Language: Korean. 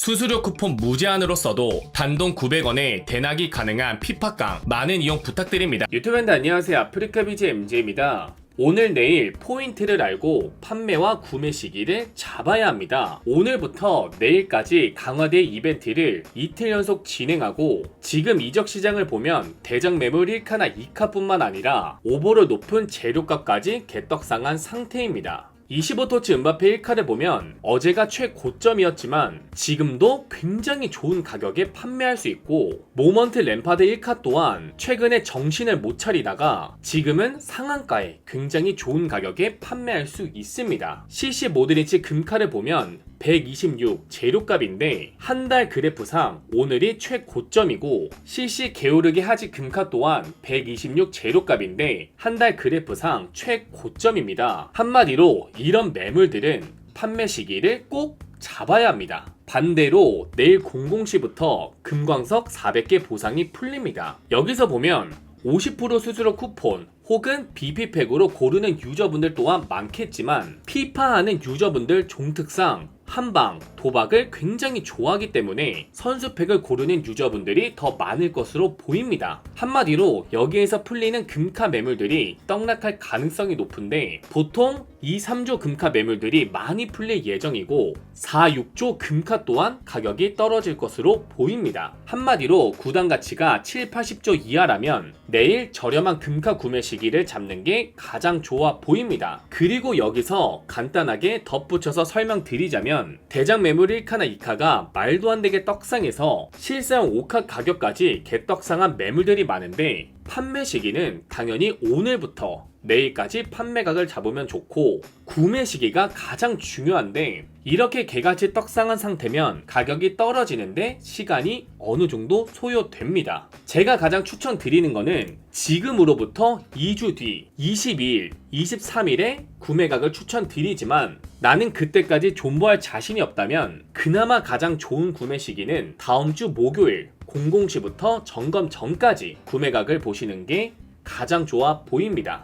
수수료 쿠폰 무제한으로 써도 단돈 900원에 대낙이 가능한 피파깡 많은 이용 부탁드립니다. 유튜브랜드 안녕하세요. 아프리카 BJ MJ입니다. 오늘 내일 포인트를 알고 판매와 구매 시기를 잡아야 합니다. 오늘부터 내일까지 강화대 이벤트를 이틀 연속 진행하고 지금 이적 시장을 보면 대장 매물 1카나 2카뿐만 아니라 오버를 높은 재료값까지 개떡상한 상태입니다. 25토치 은바페 1카를 보면 어제가 최고점이었지만 지금도 굉장히 좋은 가격에 판매할 수 있고 모먼트 램파드 1카 또한 최근에 정신을 못 차리다가 지금은 상한가에 굉장히 좋은 가격에 판매할 수 있습니다. CC 모드리치 금카를 보면 126 재료값인데 한 달 그래프상 오늘이 최고점이고 CC 게오르기 하지 금카 또한 126 재료값인데 한 달 그래프상 최고점입니다. 한마디로 이런 매물들은 판매 시기를 꼭 잡아야 합니다. 반대로 내일 00시부터 금광석 400개 보상이 풀립니다. 여기서 보면 50% 수수료 쿠폰 혹은 BP팩으로 고르는 유저분들 또한 많겠지만 피파하는 유저분들 종특상 한방, 도박을 굉장히 좋아하기 때문에 선수팩을 고르는 유저분들이 더 많을 것으로 보입니다. 한마디로 여기에서 풀리는 금카 매물들이 떡락할 가능성이 높은데 보통 2, 3조 금카 매물들이 많이 풀릴 예정이고 4, 6조 금카 또한 가격이 떨어질 것으로 보입니다. 한마디로 구단 가치가 7, 80조 이하라면 내일 저렴한 금카 구매 시기를 잡는 게 가장 좋아 보입니다. 그리고 여기서 간단하게 덧붙여서 설명드리자면 대장 매물 1카나 2카가 말도 안 되게 떡상해서 실사용 5카 가격까지 개떡상한 매물들이 많은데 판매 시기는 당연히 오늘부터 내일까지 판매각을 잡으면 좋고 구매 시기가 가장 중요한데 이렇게 개같이 떡상한 상태면 가격이 떨어지는데 시간이 어느 정도 소요됩니다. 제가 가장 추천드리는 거는 지금으로부터 2주 뒤 22일, 23일에 구매각을 추천드리지만 나는 그때까지 존버할 자신이 없다면 그나마 가장 좋은 구매 시기는 다음 주 목요일 00시부터 점검 전까지 구매각을 보시는 게 가장 좋아 보입니다.